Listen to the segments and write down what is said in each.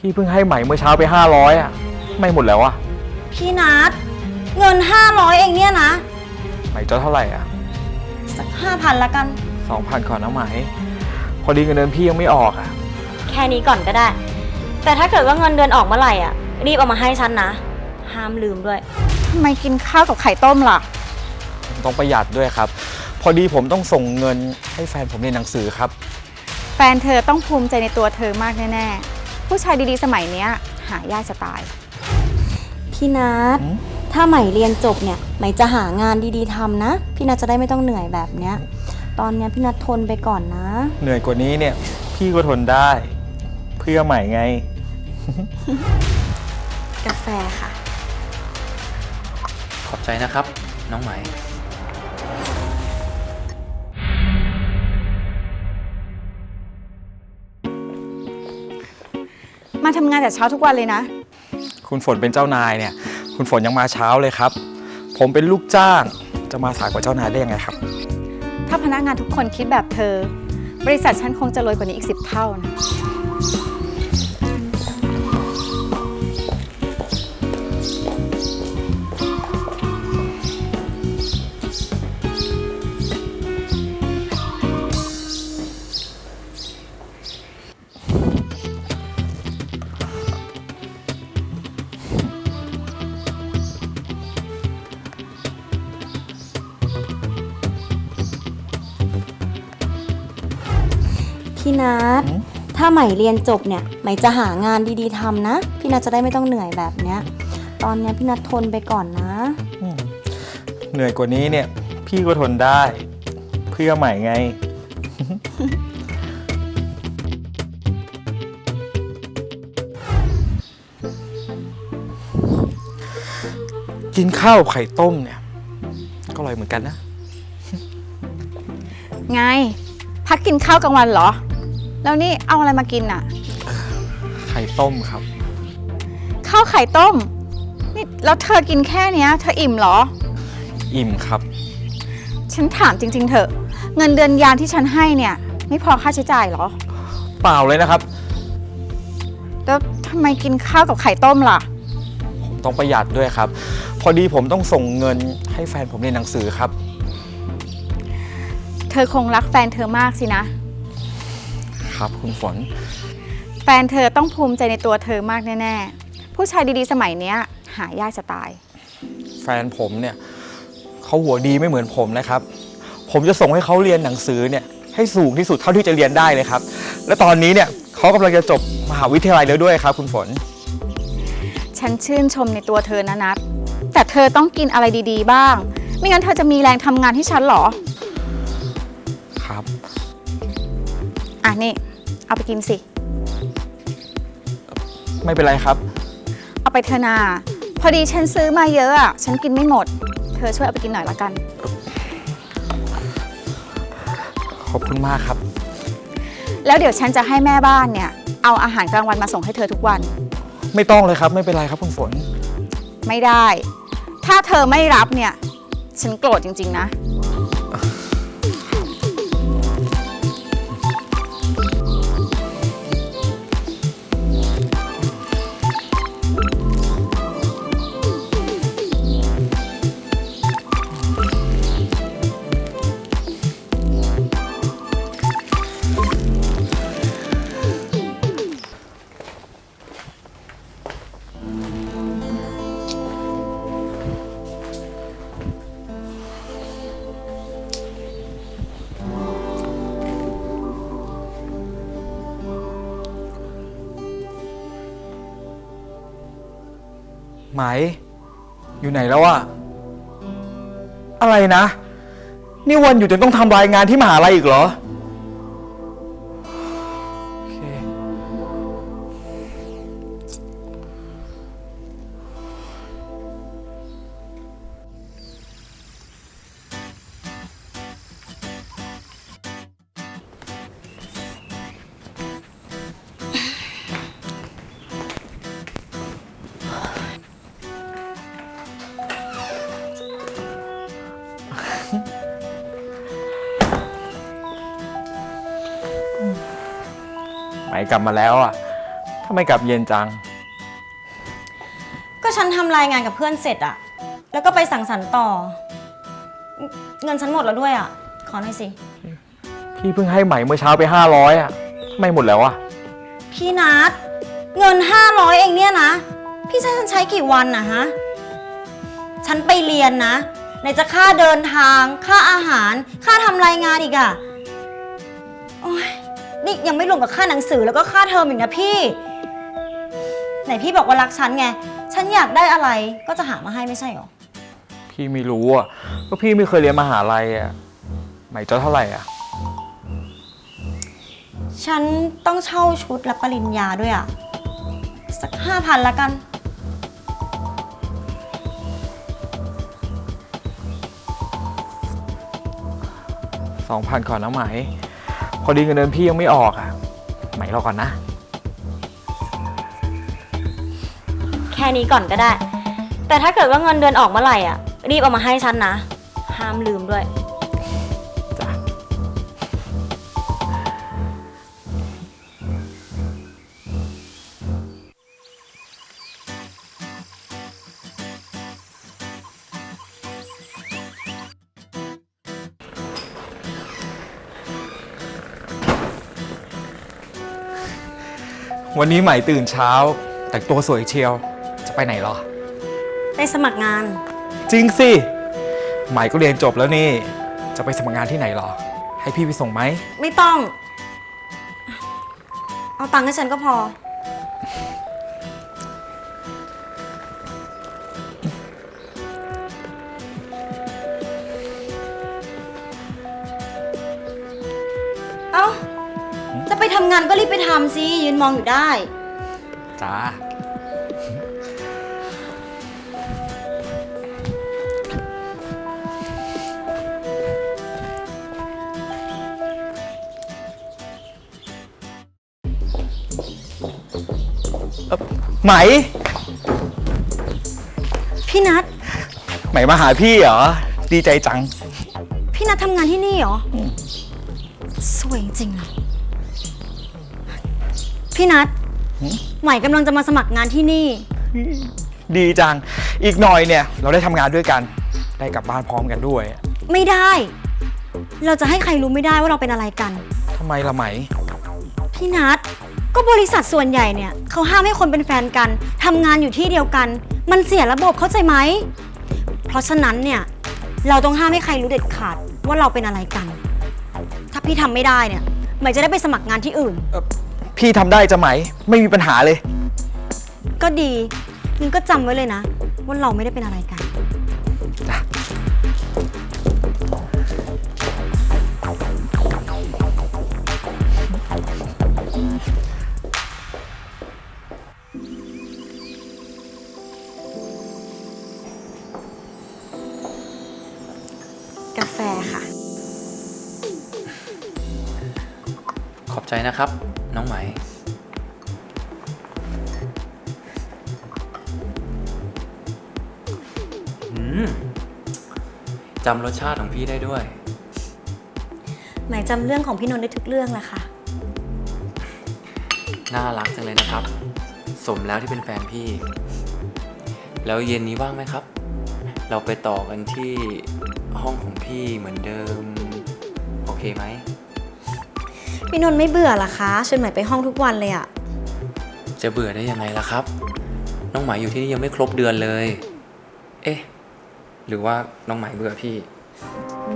พี่เพิ่งให้ใหม่เมื่อเช้าไป 500อะไม่หมดแล้วอะพี่นัทเงิน 500 เองเนี่ยนะ ใหม่จะเท่าไหร่อะสัก5,000ละกัน 2,000ก่อนนะไหม พอดีเงินเดือนพี่ยังไม่ออกอะแค่นี้ก่อนก็ได้ แต่ถ้าเกิดว่าเงินเดือนออกเมื่อไหร่อะ รีบเอามาให้ฉันนะ ห้ามลืมด้วย ทำไมกินข้าวกับไข่ต้มล่ะต้องประหยัดด้วยครับ พอดีผมต้องส่งเงินให้แฟนผมเรียนหนังสือครับ แฟนเธอต้องภูมิใจในตัวเธอมากแน่ ๆ ผู้ชายดีๆ สมัยเนี้ย หายากจะตาย พี่นัทหืมถ้าใหม่เรียนจบเนี่ยใหม่จะหางานดีๆทำนะ พี่นัทจะได้ไม่ต้องเหนื่อยแบบเนี้ย ตอนเนี้ยพี่นัททนไปก่อนนะ เหนื่อยกว่านี้เนี่ย พี่ก็ทนได้ เพื่อใหม่ไง กาแฟค่ะ ขอบใจนะครับ น้องไหม มาทำงานแต่เช้าทุกวันเลยนะ คุณฝนเป็นเจ้านายเนี่ย คุณฝนยังมาเช้าเลยครับ ผมเป็นลูกจ้าง จะมาสายกว่าเจ้านายได้ยังไงครับ ถ้าพนักงานทุกคนคิดแบบเธอ บริษัทฉันคงจะรวยกว่านี้อีกสิบเท่านะ ถ้าใหม่เรียนจบเนี่ยใหม่จะหางานดีๆทำนะ พี่นัทจะได้ไม่ต้องเหนื่อยแบบเนี้ย ตอนเนี้ยพี่นัททนไปก่อนนะอืมเหนื่อยกว่านี้เนี่ย พี่ก็ทนได้ เพื่อใหม่ไง กินข้าวกับไข่ต้มเนี่ย ก็อร่อยเหมือนกันนะ ไง พักกินข้าวกลางวันเหรอ แล้วนี่เอาอะไรมากินอะ ไข่ต้มครับ ข้าวไข่ต้ม นี่แล้วเธอกินแค่เนี้ย เธออิ่มเหรอ อิ่มครับ ฉันถามจริง ๆ เถอะ เงินเดือนยามที่ฉันให้เนี่ย ไม่พอค่าใช้จ่ายเหรอ เปล่าเลยนะครับ แล้วทำไมกินข้าวกับไข่ต้มล่ะ ผมต้องประหยัดด้วยครับ พอดีผมต้องส่งเงินให้แฟนผมเรียนหนังสือครับ เธอคงรักแฟนเธอมากสินะ ครับ คุณฝน แฟนเธอต้องภูมิใจในตัวเธอมากแน่ๆ ผู้ชายดีๆ สมัยเนี้ย หายากจะตาย แฟนผมเนี่ยเขาหัวดีไม่เหมือนผมนะครับ ผมจะส่งให้เขาเรียนหนังสือเนี่ยให้สูงที่สุดเท่าที่จะเรียนได้เลยครับ และตอนนี้เนี่ยเขากำลังจะจบมหาวิทยาลัยแล้วด้วยครับ คุณฝน ฉันชื่นชมในตัวเธอนะนัทแต่เธอต้องกินอะไรดีๆ บ้าง ไม่งั้นเธอจะมีแรงทำงานให้ฉันเหรอ ครับ อะนี่ เอาไปกินสิ ไม่เป็นไรครับ เอาไปเธอนา พอดีฉันซื้อมาเยอะอะฉันกินไม่หมด เธอช่วยเอาไปกินหน่อยละกัน ขอบคุณมากครับ แล้วเดี๋ยวฉันจะให้แม่บ้านเนี่ย เอาอาหารกลางวันมาส่งให้เธอทุกวัน ไม่ต้องเลยครับ ไม่เป็นไรครับคุณฝน ไม่ได้ ถ้าเธอไม่รับเนี่ย ฉันโกรธจริง ๆ นะ ไหม อยู่ไหนแล้วอะอะไรนะ นี่วันอยู่จนต้องทำรายงานที่มหาลัยอีกเหรอโอ ไหมกลับมาแล้วอะทำไมกลับเย็นจัง ก็ฉันทำรายงานกับเพื่อนเสร็จอะแล้วก็ไปสั่งสรรค์ต่อ เงินฉันหมดแล้วด้วยอะขอหน่อยสิ พี่เพิ่งให้ใหม่เมื่อเช้าไป 500อะทำไมหมดแล้วอะ พี่นัทเงิน 500 เองเนี่ยนะ พี่ใช้ฉันใช้กี่วันนะฮะ ฉันไปเรียนนะไหนจะค่าเดินทาง ค่าอาหาร ค่าทำรายงานอีกอะโอ้ย นี่ยังไม่รวมกับค่าหนังสือแล้วก็ค่าเทอมอีกนะพี่ ไหนพี่บอกว่ารักฉันไง ฉันอยากได้อะไรก็จะหามาให้ไม่ใช่หรอ พี่ไม่รู้อะก็พี่ไม่เคยเรียนมหาลัยอะใหม่จะเท่าไหร่อะ ฉันต้องเช่าชุดรับปริญญาด้วยอะสักห้าพันละกัน สองพันก่อนนะไหมพ อดีเงินเดือนพี่ยังไม่ออกอะไหมรอก่อนนะ แค่นี้ก่อนก็ได้ แต่ถ้าเกิดว่าเงินเดือนออกเมื่อไหร่อะ รีบเอามาให้ฉันนะ ห้ามลืมด้วย วันนี้ใหม่ตื่นเช้า แต่งตัวสวยเชียว จะไปไหนเหรอ ไปสมัครงาน จริงสิ ใหม่ก็เรียนจบแล้วนี่ จะไปสมัครงานที่ไหนเหรอ ให้พี่ไปส่งไหม ไม่ต้อง เอาตังค์ให้ฉันก็พอ งานก็รีบไปทำสิยืนมองอยู่ได้ จ้าเอ่อไหม พี่นัทไหมมาหาพี่เหรอ ดีใจจัง พี่นัททำงานที่นี่เหรออสวยจริงๆเลย พี่นัทใหม่กำลังจะมาสมัครงานที่นี่ ดีจัง อีกหน่อยเนี่ย เราได้ทำงานด้วยกัน ได้กลับบ้านพร้อมกันด้วยไม่ได้ เราจะให้ใครรู้ไม่ได้ว่าเราเป็นอะไรกัน ทำไมละไหม พี่นัทก็บริษัทส่วนใหญ่เนี่ยเขาห้ามให้คนเป็นแฟนกันทำงานอยู่ที่เดียวกัน มันเสียระบบเข้าใจไหม เพราะฉะนั้นเนี่ยเราต้องห้ามให้ใครรู้เด็ดขาดว่าเราเป็นอะไรกัน ถ้าพี่ทำไม่ได้เนี่ยใหม่จะได้ไปสมัครงานที่อื่น พี่ทำได้จะไหม ไม่มีปัญหาเลย ก็ดีงั้นก็จำไว้เลยนะ ว่าเราไม่ได้เป็นอะไรกันจ้ะกาแฟค่ะ ขอบใจนะครับ น้องไหมอืมจำรสชาติของพี่ได้ด้วย หมายจำเรื่องของพี่นนท์ได้ทุกเรื่องแหละค่ะ น่ารักจังเลยนะครับ สมแล้วที่เป็นแฟนพี่ แล้วเย็นนี้ว่างไหมครับ เราไปต่อกันที่ห้องของพี่เหมือนเดิม โอเคไหม พี่นนท์ไม่เบื่อเหรอคะชวนใหม่ไปห้องทุกวันเลยอะจะเบื่อได้ยังไงล่ะครับ น้องไหมายอยู่ที่นี่ยังไม่ครบเดือนเลย เอ๊ะ หรือว่าน้องไหมายเบื่อพี่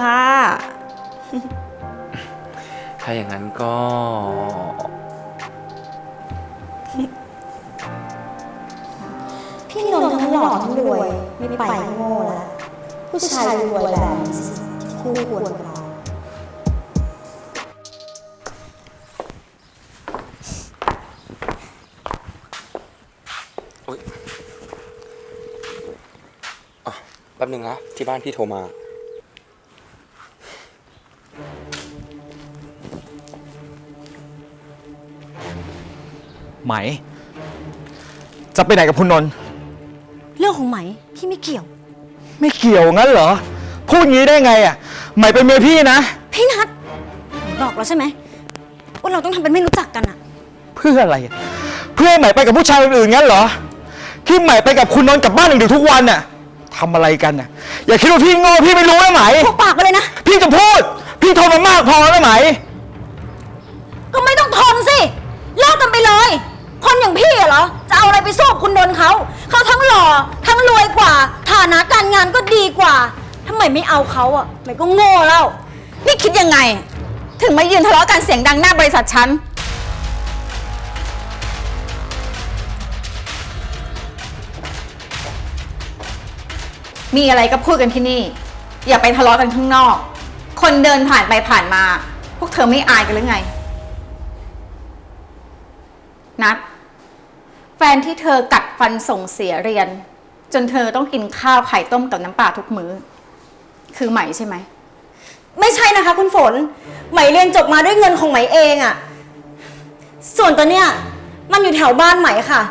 บ้า ถ้าอย่างนั้นก็ พี่นนท์ทั้งหล่อทั้งรวย ไม่ไปก็โง่แล้วผู้ชายรวยแบบนี้สิคู่ควรกับ หนึ่งนะที่บ้านพี่โทรมา ไหม จะไปไหนกับคุณนนท์เรื่องของไหมพี่ไม่เกี่ยว ไม่เกี่ยวงั้นเหรอ พูดงี้ได้ไงอะ ไหมเป็นเมียพี่นะ พี่นัทไหนบอกแล้วใช่ไหมว่าเราต้องทำเป็นไม่รู้จักกันอะเพื่ออะไรอะพื่อให้ใหม่ไปกับผู้ชายคนอื่นงั้นเหรอ ที่ใหม่ไปกับคุณนนท์กลับบ้านดึกๆทุกวันน่ะ ทำอะไรกันน่ะ อย่าคิดว่าพี่โง่พี่ไม่รู้นะไหม พวกปากไปเลยนะ พี่จะพูด พี่ทนมามากพอแล้วไหม ก็ไม่ต้องทนสิเลิกกันไปเลย คนอย่างพี่อะเหรอ จะเอาอะไรไปสู้กับคุณนนท์เขา เขาทั้งหล่อ ทั้งรวยกว่า ฐานะการงานก็ดีกว่าทำไมไม่เอาเขาอะไม่ก็โง่แล้ว นี่คิดยังไง ถึงมายืนทะเลาะกันเสียงดังหน้าบริษัทฉัน มีอะไรก็พูดกันที่นี่ อย่าไปทะเลาะกันข้างนอก คนเดินผ่านไปผ่านมา พวกเธอไม่อายกันหรือไง นัดแฟนที่เธอกัดฟันส่งเสียเรียน จนเธอต้องกินข้าวไข่ต้มกับน้ำปลาทุกมื้อ คือใหม่ใช่ไหม ไม่ใช่นะคะ คุณฝน ไหมเรียนจบมาด้วยเงินของไหมเองอะส่วนตัวเนี้ยมันอยู่แถวบ้านไหมค่ะ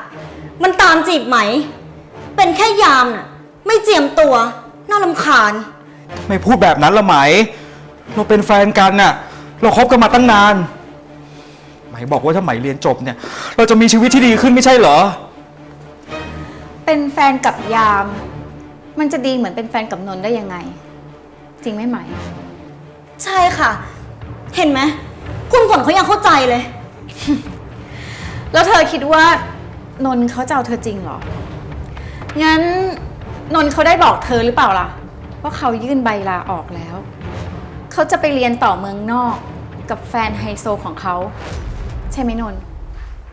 มันตามจีบไหม เป็นแค่ยามน่ะ ไม่เจียมตัว น่ารำคาญ ไม่พูดแบบนั้นละไหม เราเป็นแฟนกันน่ะ เราคบกันมาตั้งนาน ไหมบอกว่าถ้าไหมเรียนจบเนี่ย เราจะมีชีวิตที่ดีขึ้นไม่ใช่เหรอ เป็นแฟนกับยาม มันจะดีเหมือนเป็นแฟนกับนนท์ได้ยังไง จริงไหมไหม ใช่ค่ะ เห็นไหม คุณฝนเขายังเข้าใจเลย แล้วเธอคิดว่านนท์เขาจะเอาเธอจริงเหรอ งั้น นนท์เขาได้บอกเธอหรือเปล่าล่ะว่าเขายื่นใบลาออกแล้ว เขาจะไปเรียนต่อเมืองนอกกับแฟนไฮโซของเขา ใช่ไหมนนท์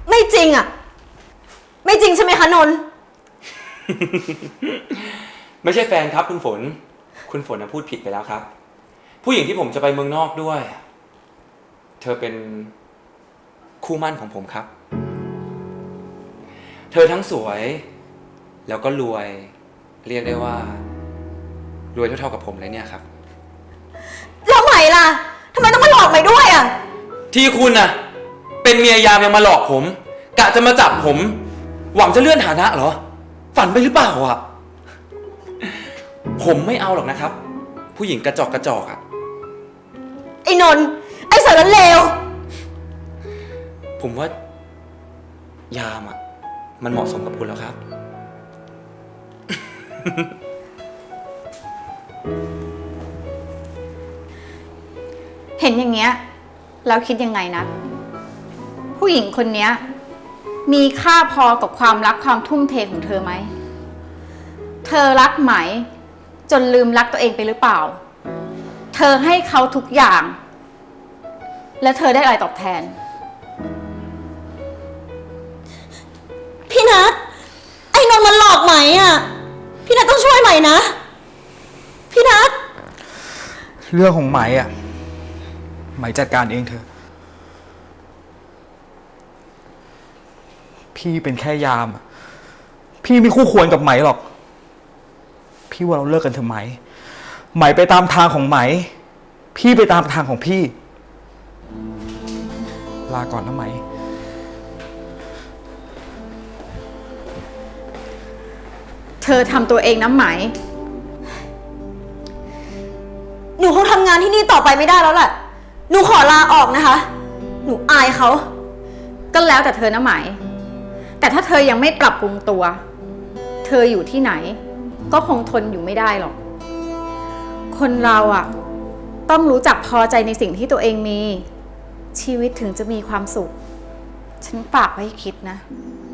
ไม่จริงอะไม่จริงใช่ไหมคะนนท์ไม่ใช่แฟนครับคุณฝน คุณฝนนะพูดผิดไปแล้วครับ ผู้หญิงที่ผมจะไปเมืองนอกด้วย เธอเป็นคู่มั่นของผมครับ เธอทั้งสวย แล้วก็รวย เรียกได้ว่า รวยเท่าๆกับผมเลยเนี่ยครับ แล้วไหมล่ะทำไมต้องมาหลอกไหมด้วยอะที่คุณน่ะ เป็นเมียยามยังมาหลอกผม กะจะมาจับผม หวังจะเลื่อนฐานะเหรอ ฝันไปหรือเปล่าอะ ผมไม่เอาหรอกนะครับ ผู้หญิงกระจอกกระจอกอะ ไอ้นนท์ไอ้สารเลว ผมว่ายามอะ มันเหมาะสมกับคุณแล้วครับ เห็นอย่างเงี้ยแล้วคิดยังไงนะ ผู้หญิงคนเนี้ย มีค่าพอกับความรักความทุ่มเทของเธอไหม เธอรักไหม จนลืมรักตัวเองไปหรือเปล่า เธอให้เขาทุกอย่าง และเธอได้อะไรตอบแทน ต้องช่วยไหมนะ พี่นัทเรื่องของไหมอะไหมจัดการเองเถอะ พี่เป็นแค่ยามอะพี่ไม่คู่ควรกับไหมหรอก พี่ว่าเราเลิกกันเถอะไหม ไหมไปตามทางของไหม พี่ไปตามทางของพี่ ลาก่อนนะไหม เธอทำตัวเองน้ำไหม หนูคงทำงานที่นี่ต่อไปไม่ได้แล้วแหละหนูขอลาออกนะคะ หนูอายเขา ก็แล้วแต่เธอนะไหม แต่ถ้าเธอยังไม่ปรับปรุงตัว เธออยู่ที่ไหน ก็คงทนอยู่ไม่ได้หรอก คนเราอะต้องรู้จักพอใจในสิ่งที่ตัวเองมี ชีวิตถึงจะมีความสุข ฉันฝากไว้ให้คิดนะค